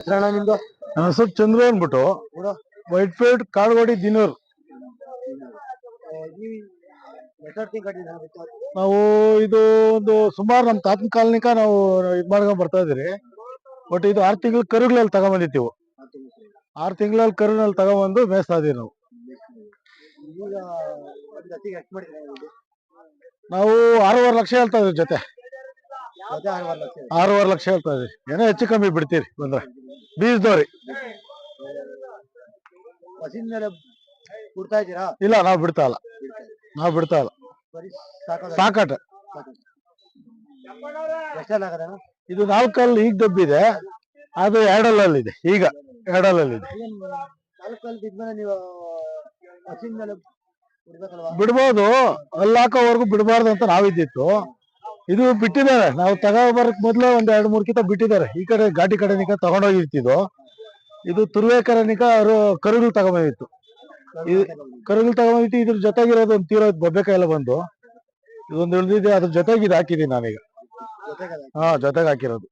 ಹೆಸರಣ್ಣ ನಿಮ್ದು? ನನ್ನ ಹೆಸರು ಚಂದ್ರು ಅಂದ್ಬಿಟ್ಟು. Whitefield Kadugodi Dinnur. ನಾವು ಇದು ಒಂದು ಸುಮಾರು ನಮ್ಮ ತಾತನ ಕಾಲನಿಕ ನಾವು ಇದು ಮಾಡ್ಕೊಂಡ್ ಬರ್ತಾ ಇದೀರಿ ಬಟ್ ಇದು ಆರು ತಿಂಗಳ ಕರುಗಳಲ್ಲಿ ತಗೊಂಬಂದಿತ್ತೀವಿ ಆರು ತಿಂಗಳಲ್ಲಿ ಕರುನಲ್ಲಿ ತಗೊಂಬಂದು ಮೇಯಿಸ್ತಾ ಇದೀವಿ ನಾವು. ನಾವು? ಆರೂವರೆ ಲಕ್ಷ ಹೇಳ್ತಾ ಇದ್ವಿ ಜೊತೆ. ಆರೂವರೆ ಲಕ್ಷ ಹೇಳ್ತಾ ಇದೀವಿ ಏನೋ ಹೆಚ್ಚು ಕಮ್ಮಿ ಬಿಡ್ತೀರಿ ಬಂದ್ರೆ. ಬೀಜದವ್ರಿ. ಹಸಿನ ಮೇಲೆ ಇದ್ದೀರಾ? ಇಲ್ಲ ನಾವು ಬಿಡ್ತಾ ಇಲ್ಲ. ನಾವು ಬಿಡ್ತಾ ಇಲ್ಲ. ಬರೀ ಸಾಕಾಟ. ಇದು ನಾಲ್ಕಲ್ಲಿ ಈಗ ದಬ್ಬಿದೆ. ಅದು ಎರಡಲ್ಲಲ್ಲಿದೆ. ಈಗ ಎರಡಲ್ಲಲ್ಲಿದೆ. ಇದೆ ನಾಲ್ಕಲ್ಲಿ ಬಿದ್ಮೇಲೆ ನೀವು ಹಸಿನ ಮೇಲೆ ಬಿಡ್ಬೋದು. ಅಲ್ಲಾಕೋವರೆಗೂ ಬಿಡಬಾರ್ದು ಅಂತ ನಾವಿದ್ದಿತ್ತು. ಇದು ಬಿಟ್ಟಿದ್ದಾರೆ. ನಾವು ತಗೋಬರಕ್ ಮೊದ್ಲು ಒಂದ್ ಎರಡ್ ಮೂರ್ ಕಿತ ಬಿಟ್ಟಿದ್ದಾರೆ. ಈ ಕಡೆ ಘಾಟಿ ಕಡೆ ನಿಕ ತಗೊಂಡೋಗಿರ್ತಿದ್ದು ಇದು ತುರ್ವೇಕರನಿಕ ಅವರು ಕರುಗಳು ತಗೊಂಬಂದಿತ್ತು. ಇದು- ಕರುಗಳು ತಗೊಂಬಂದಿತ್ತು ಇದ್ರ ಜೊತೆಗಿರೋದು ಒಂದು ತೀರೋ ಬೊಬ್ಬೆಕಾಯಿ ಎಲ್ಲ ಬಂದು ಇದೊಂದು ಉಳಿದಿದೆ. ಅದ್ರ ಜೊತೆಗೆ ಇದು ಹಾಕಿದೀನಿ ನಾನೀಗ. ಹಾ, ಜೊತೆಗೆ ಹಾಕಿರೋದು.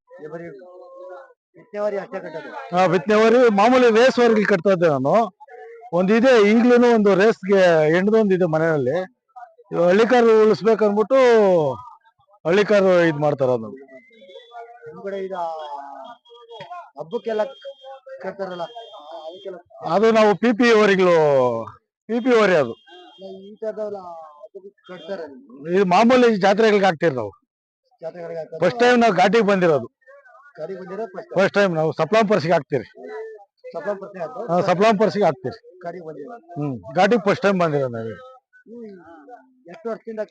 ಹಾ, ಬಿತ್ತನೆವರಿ ಮಾಮೂಲಿ ರೇಸ್ ವರ್ಗಿ ಕಟ್ತಾ ಇದ್ದೆ ನಾನು. ಒಂದಿದೆ ಈಗ್ಲೂ ಒಂದು ರೇಸ್ಗೆ ಹೆಣ್ದೊಂದಿದೆ ಮನೆಯಲ್ಲಿ. ಹಳ್ಳಿಕಾರು ಉಳಿಸ್ಬೇಕು ಅಂದ್ಬಿಟ್ಟು ಹಳ್ಳಿಕಾರು ಇದ್ ಮಾಡ್ತಾರ ಕಡೆ ಇದು ಹಬ್ಬಕ್ಕೆಲ್ಲ ಕಟ್ತಾರಲ್ಲ ಅದಕ್ಕೆಲ್ಲ ಅದು ನಾವು ಪಿ ಪಿ ಓರಿಗಳು ಪಿ ಪಿ ಓರಿ ಅದು. ಈ ಕಟ್ತಾರೆ ಇದು ಮಾಮೂಲಿ ಜಾತ್ರೆಗಳಿಗೆ ಹಾಕ್ತಿರಿ ನಾವು. ಜಾತ್ರೆಗಳಿಗೆ ಫಸ್ಟ್ ಟೈಮ್ ನಾವು ಘಾಟಿಗೆ ಬಂದಿರೋದು. ಗಾಡಿ ಬಂದಿರೋ ಫಸ್ಟ್ ಫಸ್ಟ್ ಟೈಮ್ ನಾವು ಸಪ್ಲಾಂ ಪರ್ಸಿಗೆ ಹಾಕ್ತಿರಿ? ಸಪ್ಲಂ ನಾವು ಪರ್ಸಿಗೆ ಹಾಕ್ತಿರಿ. ಗಾಡಿ ಬಂದಿರೋ ಹ್ಮ್ ಘಾಟಿಗೆ ಫಸ್ಟ್ ಟೈಮ್ ಬಂದಿರೋದು ನಾವು ನೀವು ಎಷ್ಟು ವರ್ಷದಿಂದ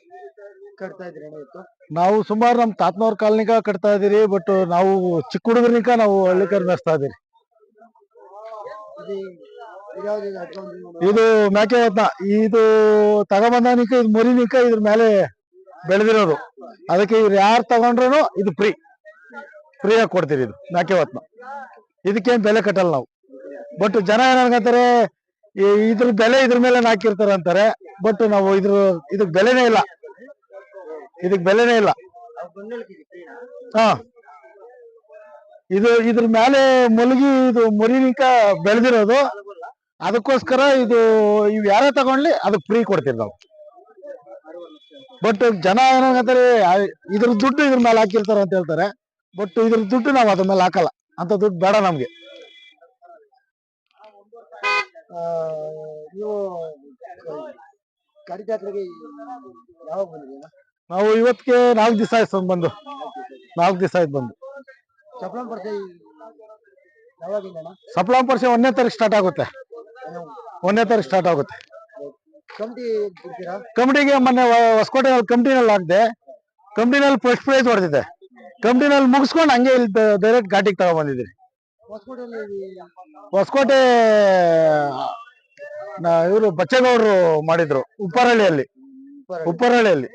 ಕಟ್ತಾ ಇದ್ರಿ ಅಣ್ಣ ಇವತ್ತು? ನಾವು ಸುಮಾರು ನಮ್ ತಾತನವ್ರ ಕಾಲನಿಕ ಕಟ್ತಾ ಇದೀರಿ ಬಟ್ ನಾವು ಚಿಕ್ಕ ಹುಡುಗರ್ನಿಕ ನಾವು ಹಳ್ಳಿಕಾರ್ ಮೇಯಿಸ್ತಾ ಇದೀರಿ. ಇದು ಇದ್ಯಾವ್ದು ಇದು ಅಡ್ಕೊಂಡು ಇದು ಮೇಕೆ ರತ್ನ ಇದು ಮುರಿನಿಕ ಇದು ಮರಿನಿಕ ಇದ್ರ ಮೇಲೆ ಬೆಳೆದಿರೋದು. ಅದಕ್ಕೆ ಇವ್ರು ಯಾರು ತಗೊಂಡ್ರು ಇದು ಫ್ರೀ ಫ್ರೀ ಆಗಿ ಕೊಡ್ತೀರಿ ಇದು ಮೇಕೆ ರತ್ನ ಇದಕ್ಕೇನ್ ಬೆಲೆ ಕಟ್ಟಲ್ಲ ನಾವು. ಬಟ್ ಜನ ಏನಂತಾರೆ ಇದ್ರ ಬೆಲೆ ಇದ್ರ ಮೇಲೆ ಹಾಕಿರ್ತಾರ ಅಂತಾರೆ ಬಟ್ ನಾವು ಇದ್ರ ಇದಕ್ ಬೆಲೆನೇ ಇಲ್ಲ. ಇದಕ್ ಬೆಲೆನೇ ಇಲ್ಲ. ಹಾ. ಇದು ಇದ್ರ ಮೇಲೆ ಮುಲಗಿ ಇದು ಮುರಿನಿಕ ಬೆಳೆದಿರೋದು. ಅದಕ್ಕೋಸ್ಕರ ಇದು ಇವ್ ಯಾರೇ ತಗೊಂಡ್ಲಿ ಅದಕ್ಕೆ ಫ್ರೀ ಕೊಡ್ತೀವಿ ನಾವು. ಬಟ್ ಜನ ಏನಂತಾರೆ ಇದ್ರ ದುಡ್ಡು ಇದ್ರ ಮೇಲೆ ಹಾಕಿರ್ತಾರ ಅಂತ ಹೇಳ್ತಾರೆ. ಬಟ್ ಇದ್ರ ದುಡ್ಡು ನಾವು ಅದ್ರ ಮೇಲೆ ಹಾಕಲ್ಲ. ಅಂತ ದುಡ್ಡು ಬೇಡ ನಮ್ಗೆ. ನೀವು ಯಾವಾಗ ಬಂದ್ರಿ ನಾವು ಇವತ್ತಿಗೆ ನಾಲ್ಕು ದಿವಸ ಆಯ್ತು ಬಂದು. ನಾಲ್ಕು ದಿವಸ ಆಯ್ತು ಬಂದು. ಸಪ್ಲಾಂ ಪರ್ಸೆ ಒಂದನೇ ತಾರೀಕು ಸ್ಟಾರ್ಟ್ ಆಗುತ್ತೆ. ಒಂದನೇ ತಾರೀಕು ಸ್ಟಾರ್ಟ್ ಆಗುತ್ತೆ. ಕಮಿಟಿಗೆ ಮೊನ್ನೆ ಹೊಸಕೋಟೆ ಕಮಿಟಿನಲ್ಲಿ ಹಾಕಿದೆ ಕಮಿಟಿನಲ್ಲಿ ಫಸ್ಟ್ ಪ್ರೈಸ್ ಹೊಡೆದಿದೆ. ಕಂಪ್ನಿನಲ್ಲಿ ಮುಗಿಸ್ಕೊಂಡು ಹಂಗೆ ಇಲ್ಲಿ ಡೈರೆಕ್ಟ್ ಘಾಟಿಗೆ ತಗೊಂಡ್ಬಂದಿದ್ರಿ ಹೊಸಕೋಟೆ ಇವರು ಬಚ್ಚೇಗೌಡರು ಮಾಡಿದ್ರು ಉಪ್ಪರಹಳ್ಳಿಯಲ್ಲಿ ಉಪ್ಪರಹಳ್ಳಿಯಲ್ಲಿ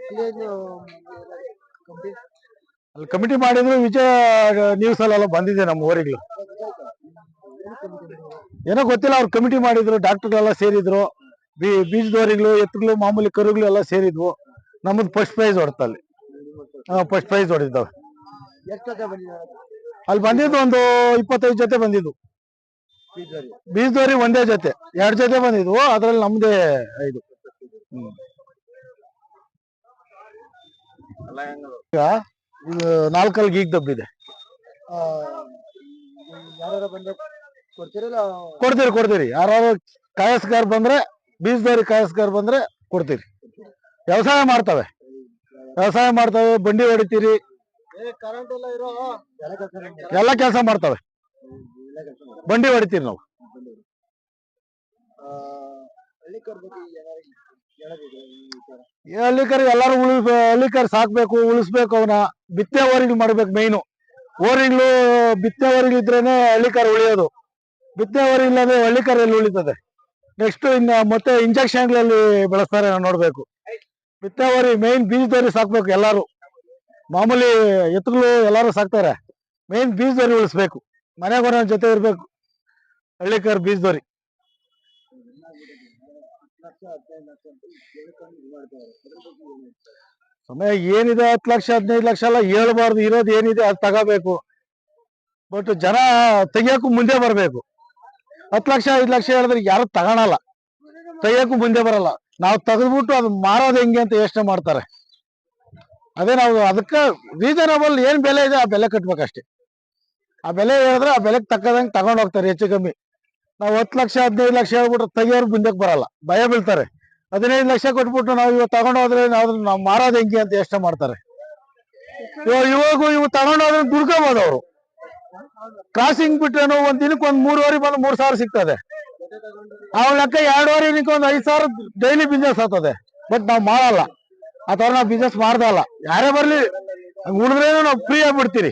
ಅಲ್ಲಿ ಕಮಿಟಿ ಮಾಡಿದ್ರು ವಿಜಯ ನ್ಯೂಸ್ ಅಲ್ಲೆಲ್ಲ ಬಂದಿದೆ ನಮ್ಮ ಊರಿಗೆ ಏನೋ ಗೊತ್ತಿಲ್ಲ ಅವ್ರು ಕಮಿಟಿ ಮಾಡಿದ್ರು ಡಾಕ್ಟರ್ ಎಲ್ಲ ಸೇರಿದ್ರು. ಬೀ ಬೀಜದವರಿಗಳು ಎತ್ತುಗಳು ಮಾಮೂಲಿ ಕರುಗಳು ಎಲ್ಲ ಸೇರಿದ್ವು. ನಮ್ಮದು ಫಸ್ಟ್ ಪ್ರೈಸ್ ಹೊಡ್ತಲ್ಲಿ ಫಸ್ಟ್ ಪ್ರೈಸ್ ಹೊಡೆದಿದ್ದಾವೆ ಅಲ್ಲಿ ಬಂದಿದ್ದು ಒಂದು ಇಪ್ಪತ್ತೈದು ಜೊತೆ ಬಂದಿದ್ದು. ಬೀದರ್ ಬೀಜದವ್ರಿಗೆ ಒಂದೇ ಜೊತೆ. ಎರಡು ಜೊತೆ ಬಂದಿದ್ವು ಅದ್ರಲ್ಲಿ ನಮ್ದೇ ಇದು. ಈಗ ಇದು ನಾಲ್ಕಲ್ಲಿ ಗೀಗ್ ದಬ್ಬಿದೆ. ಯಾರು ಬಂದ್ರೆ ಕೊಡ್ತೀರಲ್ಲ? ಕೊಡ್ತೀರಿ ಕೊಡ್ತೀರಿ. ಯಾರು ಕಾಯಸ್ಗಾರ್ ಬಂದ್ರೆ ಬೀಜದಾರಿ ಕಾಯಸ್ಗಾರ್ ಬಂದ್ರೆ ಕೊಡ್ತೀರಿ. ವ್ಯವಸಾಯ ಮಾಡ್ತವೆ. ವ್ಯವಸಾಯ ಮಾಡ್ತವೆ ಬಂಡಿ ಹೊಡಿತೀರಿ. ಕರೆಂಟ್ ಎಲ್ಲ ಇರೋ ಎಲ್ಲ ಕೆಲಸ ಮಾಡ್ತವೆ. ಬಂಡಿ ಹೊಡಿತೀರಿ ನಾವು. ಹಳ್ಳಿಕರ್ ಎಲ್ಲರೂ ಉಳಿ, ಹಳ್ಳಿಕರ್ ಸಾಕ್ಬೇಕು, ಉಳಿಸ್ಬೇಕು ಅವನ. ಬಿತ್ತೆ ಓರಿಗಳು ಮಾಡ್ಬೇಕು ಮೈನು ಓರಿಗಳು, ಬಿತ್ತೆ ಓರಿಗಳು ಇದ್ರೇನೆ ಹಳ್ಳಿಕರ್ ಉಳಿಯೋದು. ಬಿತ್ತೆ ಓರಿ ಇಲ್ಲದೆ ಹಳ್ಳಿಕರ್ ಎಲ್ಲಿ ಉಳಿತದೆ? ನೆಕ್ಸ್ಟ್ ಇನ್ನ ಮತ್ತೆ ಇಂಜೆಕ್ಷನ್ಗಳಲ್ಲಿ ಬೆಳೆಸ್ತಾರೆ ನಾವು ನೋಡ್ಬೇಕು. ಬಿತ್ತೆ ಓರಿ ಮೈನ್ ಬೀಜದವರಿ ಸಾಕ್ಬೇಕು ಎಲ್ಲಾರು. ಮಾಮೂಲಿ ಎತ್ತುಗಳು ಎಲ್ಲಾರು ಸಾಕ್ತಾರೆ. ಮೈನ್ ಬೀಜದವರಿ ಉಳಿಸ್ಬೇಕು. ಮನೆಗೆ ಜೊತೆ ಇರ್ಬೇಕು. ಹಳ್ಳಿಕರ್ ಬೀಜದವರಿ ಲಕ್ಷ ಹದಿನೈದು ಲಕ್ಷ ಅಂತ ಹೇಳ್ಕೊಂಡು ಇದು ಮಾಡ್ತಾರೆ ಅದ್ರ ಬಗ್ಗೆ ಏನು ಹೇಳ್ತೀರಾ? ಸಮಯ ಏನಿದೆ ಹತ್ತು ಲಕ್ಷ, ಹದಿನೈದು ಲಕ್ಷ ಎಲ್ಲ ಹೇಳ್ಬಾರ್ದು, ಇರೋದು ಏನಿದೆ ಅದು ತಗೋಬೇಕು. ಬಟ್ ಜನ ತೆಗಿಯೋಕ್ಕೂ ಮುಂದೆ ಬರಬೇಕು. ಹತ್ತು ಲಕ್ಷ, ಐದು ಲಕ್ಷ ಹೇಳಿದ್ರೆ ಯಾರು ತಗೋಣಲ್ಲ ತೆಗಿಯೋಕ್ಕೂ ಮುಂದೆ ಬರಲ್ಲ. ನಾವು ತೆಗೆದ್ಬಿಟ್ಟು ಅದು ಮಾರೋದು ಹೆಂಗೆ ಅಂತ ಯೋಚನೆ ಮಾಡ್ತಾರೆ. ಅದೇ ನಾವು ಅದಕ್ಕೆ ರೀಸನಬಲ್ ಏನು ಬೆಲೆ ಇದೆ ಆ ಬೆಲೆ ಕಟ್ಬೇಕಷ್ಟೇ. ಆ ಬೆಲೆ ಹೇಳಿದ್ರೆ ಆ ಬೆಲೆಗೆ ತಕ್ಕದಂಗೆ ತಗೊಂಡು ಹೋಗ್ತಾರೆ ಹೆಚ್ಚು ಕಮ್ಮಿ. ನಾವು ಹತ್ತು ಲಕ್ಷ, ಹದಿನೈದು ಲಕ್ಷ ಹೇಳ್ಬಿಟ್ರೆ ತೆಗಿಯೋರು ಮುಂದಕ್ಕೆ ಬರಲ್ಲ. ಭಯ ಬೀಳ್ತಾರೆ. ಹದಿನೈದು ಲಕ್ಷ ಕೊಟ್ಬಿಟ್ಟು ನಾವು ಇವಾಗ ತಗೊಂಡೋದ್ರೆ ನಾವು ಮಾರೋದು ಹೆಂಗೆ ಅಂತ ಯೋಚನೆ ಮಾಡ್ತಾರೆ. ಇವಾಗ ಇವಾಗ ಇವು ತಗೊಂಡೋದ್ರೆ ದುಡ್ಕೋಬಹುದು ಅವರು. ಕ್ರಾಸಿಂಗ್ ಬಿಟ್ರೇನು ಒಂದ್ ದಿನಕ್ಕೆ ಒಂದ್ ಮೂರುವರೆ ಬಂದು ಮೂರ್ ಸಾವಿರ ಸಿಗ್ತದೆ. ಅವ್ರ ಲೆಕ್ಕ ಎರಡುವರೆ ದಿನಕ್ಕೆ ಒಂದ್ ಐದ್ ಸಾವಿರ ಡೈಲಿ ಬಿಸ್ನೆಸ್ ಆಗ್ತದೆ. ಬಟ್ ನಾವು ಮಾಡಲ್ಲ ಆ ತರ ನಾವು ಬಿಸ್ನೆಸ್ ಮಾಡ್ದಲ್ಲ ಯಾರೇ ಬರ್ಲಿ ಉಳಿದ್ರೇನು ನಾವು ಫ್ರೀ ಆಗ್ಬಿಡ್ತೀರಿ.